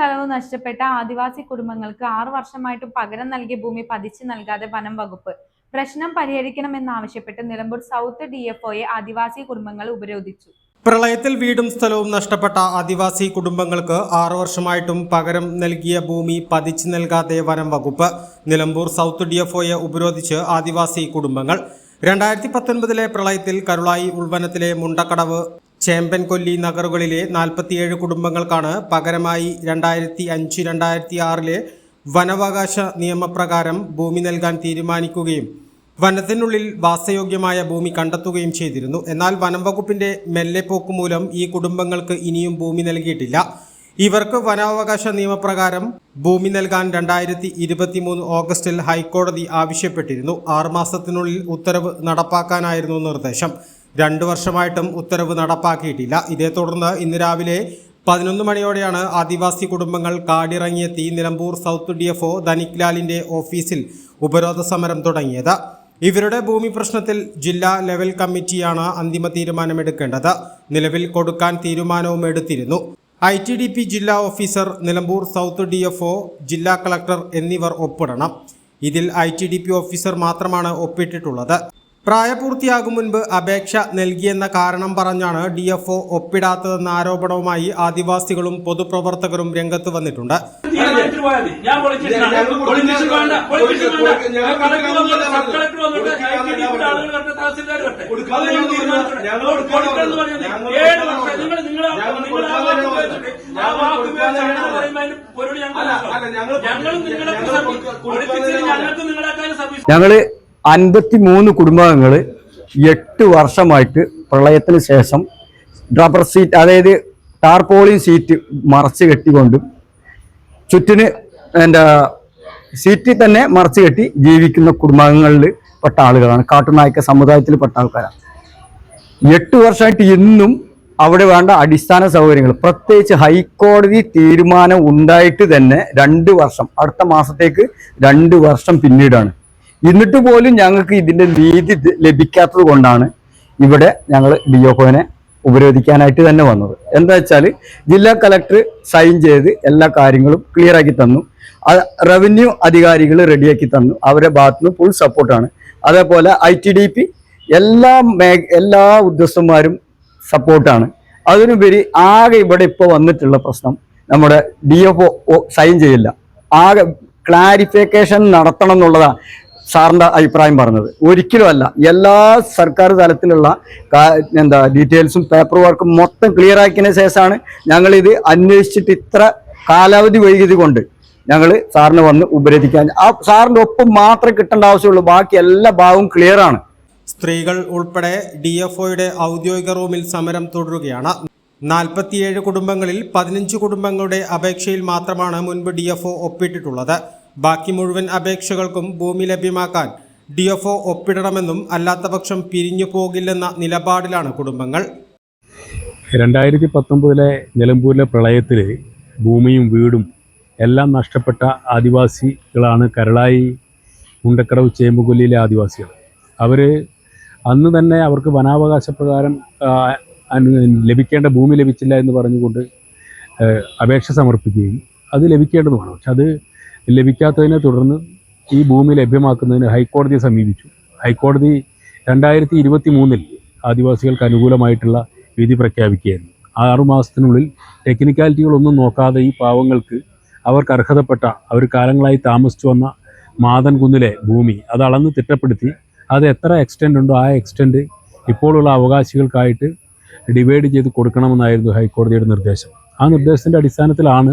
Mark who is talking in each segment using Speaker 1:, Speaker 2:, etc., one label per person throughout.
Speaker 1: സ്ഥലവും നഷ്ടപ്പെട്ട ആദിവാസി കുടുംബങ്ങൾക്ക് ആറു വർഷമായിട്ടും പകരം നൽകിയ ഭൂമി പതിച്ചു നൽകാതെ വനം വകുപ്പ്. പ്രശ്നം പരിഹരിക്കണമെന്നാവശ്യപ്പെട്ട് നിലമ്പൂർ സൗത്ത് ഡി എഫ് ആദിവാസി കുടുംബങ്ങൾ ഉപരോധിച്ചു.
Speaker 2: പ്രളയത്തിൽ വീടും സ്ഥലവും നഷ്ടപ്പെട്ട ആദിവാസി കുടുംബങ്ങൾക്ക് ആറു വർഷമായിട്ടും പകരം നൽകിയ ഭൂമി പതിച്ചു നൽകാതെ വനം വകുപ്പ് നിലമ്പൂർ സൗത്ത് ഡി എഫ് ഉപരോധിച്ച് ആദിവാസി കുടുംബങ്ങൾ. രണ്ടായിരത്തി പത്തൊൻപതിലെ പ്രളയത്തിൽ കരുളായി ഉൾവനത്തിലെ മുണ്ടക്കടവ് ചേമ്പൻകൊല്ലി നഗറുകളിലെ നാൽപ്പത്തിയേഴ് കുടുംബങ്ങൾക്കാണ് പകരമായി രണ്ടായിരത്തി അഞ്ച് രണ്ടായിരത്തി ആറിലെ വനാവകാശ നിയമപ്രകാരം ഭൂമി നൽകാൻ തീരുമാനിക്കുകയും വനത്തിനുള്ളിൽ വാസയോഗ്യമായ ഭൂമി കണ്ടെത്തുകയും ചെയ്തിരുന്നു. എന്നാൽ വനം വകുപ്പിന്റെ മെല്ലെപ്പോക്ക് മൂലം ഈ കുടുംബങ്ങൾക്ക് ഇനിയും ഭൂമി നൽകിയിട്ടില്ല. ഇവർക്ക് വനാവകാശ നിയമപ്രകാരം ഭൂമി നൽകാൻ രണ്ടായിരത്തി ഇരുപത്തിമൂന്ന് ഓഗസ്റ്റിൽ ഹൈക്കോടതി ആവശ്യപ്പെട്ടിരുന്നു. ആറുമാസത്തിനുള്ളിൽ ഉത്തരവ് നടപ്പാക്കാനായിരുന്നു നിർദ്ദേശം. രണ്ടു വർഷമായിട്ടും ഉത്തരവ് നടപ്പാക്കിയിട്ടില്ല. ഇതേ തുടർന്ന് ഇന്ന് രാവിലെ പതിനൊന്ന് മണിയോടെയാണ് ആദിവാസി കുടുംബങ്ങൾ കാടിറങ്ങിയെത്തി Nilambur south D F O ധനിക്ലാലിന്റെ ഓഫീസിൽ ഉപരോധ സമരം തുടങ്ങിയത്. ഇവരുടെ ഭൂമി പ്രശ്നത്തിൽ ജില്ലാ ലെവൽ കമ്മിറ്റിയാണ് അന്തിമ തീരുമാനമെടുക്കേണ്ടത്. നിലവിൽ കൊടുക്കാൻ തീരുമാനവും എടുത്തിരുന്നു. ഐ ടി ഡി പി ജില്ലാ officer Nilambur south D F O ജില്ലാ കളക്ടർ എന്നിവർ ഒപ്പിടണം. ഇതിൽ I T D P officer മാത്രമാണ് ഒപ്പിട്ടിട്ടുള്ളത്. പ്രായപൂർത്തിയാകും മുൻപ് അപേക്ഷ നൽകിയെന്ന കാരണം പറഞ്ഞാണ് ഡി എഫ് ഒ ഒപ്പിടാത്തതെന്ന ആരോപണവുമായി ആദിവാസികളും പൊതുപ്രവർത്തകരും രംഗത്ത് വന്നിട്ടുണ്ട്.
Speaker 3: ഞങ്ങൾ
Speaker 4: അൻപത്തി മൂന്ന് കുടുംബാംഗങ്ങൾ എട്ട് വർഷമായിട്ട് പ്രളയത്തിന് ശേഷം റബ്ബർ സീറ്റ് അതായത് ടാർപോളിൻ സീറ്റ് മറച്ച് കെട്ടിക്കൊണ്ടും ചുറ്റിന് എന്താ സീറ്റിൽ തന്നെ മറച്ച് കെട്ടി ജീവിക്കുന്ന കുടുംബാംഗങ്ങളിൽ പെട്ട ആളുകളാണ്. കാട്ടുനായ്ക്ക സമുദായത്തിൽ പെട്ട ആൾക്കാരാണ്. എട്ട് വർഷമായിട്ട് ഇന്നും അവിടെ വേണ്ട അടിസ്ഥാന സൗകര്യങ്ങൾ പ്രത്യേകിച്ച് ഹൈക്കോടതി തീരുമാനം ഉണ്ടായിട്ട് തന്നെ രണ്ട് വർഷം അടുത്ത മാസത്തേക്ക് രണ്ട് വർഷം പിന്നീടാണ്. എന്നിട്ട് പോലും ഞങ്ങൾക്ക് ഇതിന്റെ നീതി ലഭിക്കാത്തത് കൊണ്ടാണ് ഇവിടെ ഞങ്ങൾ ഡിഒഫോനെ ഉപരോധിക്കാനായിട്ട് തന്നെ വന്നത്. എന്താ വെച്ചാൽ ജില്ലാ കളക്ടർ സൈൻ ചെയ്ത് എല്ലാ കാര്യങ്ങളും ക്ലിയർ ആക്കി തന്നു. റവന്യൂ അധികാരികൾ റെഡിയാക്കി തന്നു. അവരുടെ ഭാഗത്തു നിന്ന് ഫുൾ സപ്പോർട്ടാണ് അതേപോലെ ഐ ടി ഡി പി എല്ലാ മേ എല്ലാ ഉദ്യോഗസ്ഥന്മാരും സപ്പോർട്ടാണ് അതിനുപരി ആകെ ഇവിടെ ഇപ്പോൾ വന്നിട്ടുള്ള പ്രശ്നം നമ്മുടെ ഡി എഫ് ഒ സൈൻ ചെയ്യില്ല. ആകെ ക്ലാരിഫിക്കേഷൻ നടത്തണം എന്നുള്ളതാണ്. സാറിന്റെ അഭിപ്രായം പറഞ്ഞത്. ഒരിക്കലും അല്ല എല്ലാ സർക്കാർ തലത്തിലുള്ള എന്താ ഡീറ്റെയിൽസും പേപ്പർ വർക്കും മൊത്തം ക്ലിയർ ആക്കിയതിന് ശേഷമാണ് ഞങ്ങളിത് അന്വേഷിച്ചിട്ട് ഇത്ര കാലാവധി വൈകിയത് കൊണ്ട് ഞങ്ങൾ സാറിന് വന്ന് ഉപരോധിക്കാൻ. ആ സാറിന്റെ ഒപ്പം മാത്രമേ കിട്ടേണ്ട ആവശ്യമുള്ളൂ. ബാക്കി എല്ലാ ഭാഗവും ക്ലിയർ ആണ്.
Speaker 2: സ്ത്രീകൾ ഉൾപ്പെടെ ഡി എഫ് ഒയുടെ ഔദ്യോഗിക റൂമിൽ സമരം തുടരുകയാണ്. നാൽപ്പത്തിയേഴ് കുടുംബങ്ങളിൽ പതിനഞ്ച് കുടുംബങ്ങളുടെ അപേക്ഷയിൽ മാത്രമാണ് മുൻപ് ഡി എഫ് ഒ ഒപ്പിട്ടിട്ടുള്ളത്. ബാക്കി മുഴുവൻ അപേക്ഷകൾക്കും ഭൂമി ലഭ്യമാക്കാൻ ഡി എഫ് ഒ ഒപ്പിടണമെന്നും അല്ലാത്തപക്ഷം പിരിഞ്ഞു പോകില്ലെന്ന നിലപാടിലാണ് കുടുംബങ്ങൾ.
Speaker 5: രണ്ടായിരത്തി പത്തൊമ്പതിലെ നിലമ്പൂരിലെ പ്രളയത്തിൽ ഭൂമിയും വീടും എല്ലാം നഷ്ടപ്പെട്ട ആദിവാസികളാണ് കരളായി മുണ്ടക്കടവ് ചേമ്പുകൊല്ലിയിലെ ആദിവാസികൾ. അവർ അന്ന് തന്നെ അവർക്ക് വനാവകാശ പ്രകാരം ലഭിക്കേണ്ട ഭൂമി ലഭിച്ചില്ല എന്ന് പറഞ്ഞുകൊണ്ട് അപേക്ഷ സമർപ്പിക്കുകയും അത് ലഭിക്കേണ്ടതുമാണ്. പക്ഷെ അത് ലഭിക്കാത്തതിനെ തുടർന്ന് ഈ ഭൂമി ലഭ്യമാക്കുന്നതിന് ഹൈക്കോടതിയെ സമീപിച്ചു. ഹൈക്കോടതി രണ്ടായിരത്തി ഇരുപത്തി മൂന്നിൽ ആദിവാസികൾക്ക് അനുകൂലമായിട്ടുള്ള വിധി പ്രഖ്യാപിക്കുകയായിരുന്നു. ആറു മാസത്തിനുള്ളിൽ ടെക്നിക്കാലിറ്റികളൊന്നും നോക്കാതെ ഈ പാവങ്ങൾക്ക് അവർക്ക് അർഹതപ്പെട്ട അവർ കാലങ്ങളായി താമസിച്ചു വന്ന മാതൻ കുന്നിലെ ഭൂമി അത് അളന്ന് തിട്ടപ്പെടുത്തി അത് എത്ര എക്സ്റ്റെന്റ് ഉണ്ടോ ആ എക്സ്റ്റെന്റ് ഇപ്പോഴുള്ള അവകാശികൾക്കായിട്ട് ഡിവൈഡ് ചെയ്ത് കൊടുക്കണമെന്നായിരുന്നു ഹൈക്കോടതിയുടെ നിർദ്ദേശം. ആ നിർദ്ദേശത്തിന്റെ അടിസ്ഥാനത്തിലാണ്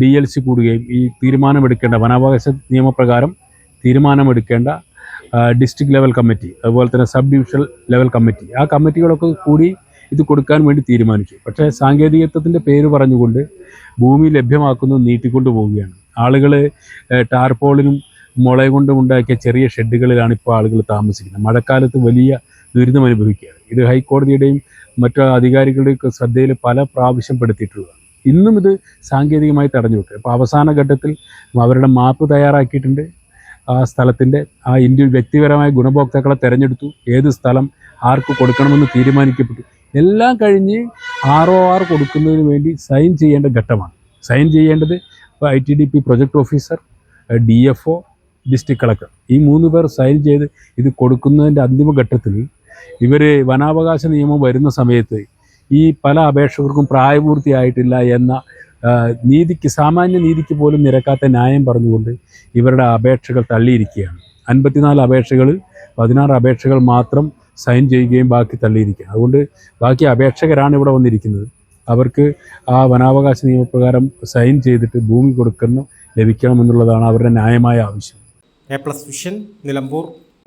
Speaker 5: ഡി എൽ സി കൂടുകയും ഈ തീരുമാനമെടുക്കേണ്ട വനാവകാശ നിയമപ്രകാരം തീരുമാനമെടുക്കേണ്ട ഡിസ്ട്രിക്ട് ലെവൽ കമ്മിറ്റി അതുപോലെ തന്നെ സബ് ഡിവിഷണൽ ലെവൽ കമ്മിറ്റി ആ കമ്മിറ്റികളൊക്കെ കൂടി ഇത് കൊടുക്കാൻ വേണ്ടി തീരുമാനിച്ചു. പക്ഷേ സാങ്കേതികത്വത്തിന്റെ പേര് പറഞ്ഞുകൊണ്ട് ഭൂമി ലഭ്യമാക്കുന്നത് നീട്ടിക്കൊണ്ടു പോവുകയാണ്. ആളുകൾ ടാർപോളിനും മുള കൊണ്ടും ഉണ്ടാക്കിയ ചെറിയ ഷെഡുകളിലാണ് ഇപ്പോൾ ആളുകൾ താമസിക്കുന്നത്. മഴക്കാലത്ത് വലിയ ദുരിതം അനുഭവിക്കുകയാണ് ഇത് ഹൈക്കോടതിയുടെയും മറ്റു അധികാരികളുടെയും ശ്രദ്ധയിൽ പല പ്രാവശ്യം പെടുത്തിയിട്ടുള്ളതാണ്. ഇന്നും ഇത് സാങ്കേതികമായി തടഞ്ഞു വെക്കുക അപ്പോൾ അവസാന ഘട്ടത്തിൽ അവരുടെ മാപ്പ് തയ്യാറാക്കിയിട്ടുണ്ട്. ആ സ്ഥലത്തിന്റെ ആ ഇന്ത്യ വ്യക്തിപരമായ ഗുണഭോക്താക്കളെ തിരഞ്ഞെടുത്തു. ഏത് സ്ഥലം ആർക്ക് കൊടുക്കണമെന്ന് തീരുമാനിക്കപ്പെട്ടു. എല്ലാം കഴിഞ്ഞ് ആർ ഒ ആർ കൊടുക്കുന്നതിന് വേണ്ടി സൈൻ ചെയ്യേണ്ട ഘട്ടമാണ്. സൈൻ ചെയ്യേണ്ടത് ഇപ്പോൾ I T D P project officer D F O district collector. ഈ മൂന്ന് പേർ സൈൻ ചെയ്ത് ഇത് കൊടുക്കുന്നതിന്റെ അന്തിമ ഘട്ടത്തിൽ ഇവർ വനാവകാശ നിയമം വരുന്ന സമയത്ത് ഈ പല അപേക്ഷകർക്കും പ്രായപൂർത്തിയായിട്ടില്ല എന്ന നീതിക്ക് സാമാന്യ നീതിക്ക് പോലും നിരക്കാത്ത ന്യായം പറഞ്ഞുകൊണ്ട് ഇവരുടെ അപേക്ഷകൾ തള്ളിയിരിക്കുകയാണ്. അൻപത്തിനാല് അപേക്ഷകളിൽ പതിനാറ് അപേക്ഷകൾ മാത്രം സൈൻ ചെയ്യുകയും ബാക്കി തള്ളിയിരിക്കുകയാണ്. അതുകൊണ്ട് ബാക്കി അപേക്ഷകരാണ് ഇവിടെ വന്നിരിക്കുന്നത്. അവർക്ക് ആ വനാവകാശ നിയമപ്രകാരം സൈൻ ചെയ്തിട്ട് ഭൂമി കൊടുക്കുന്നു ലഭിക്കണമെന്നുള്ളതാണ് അവരുടെ ന്യായമായ ആവശ്യം.
Speaker 2: A plus vision Nilambur.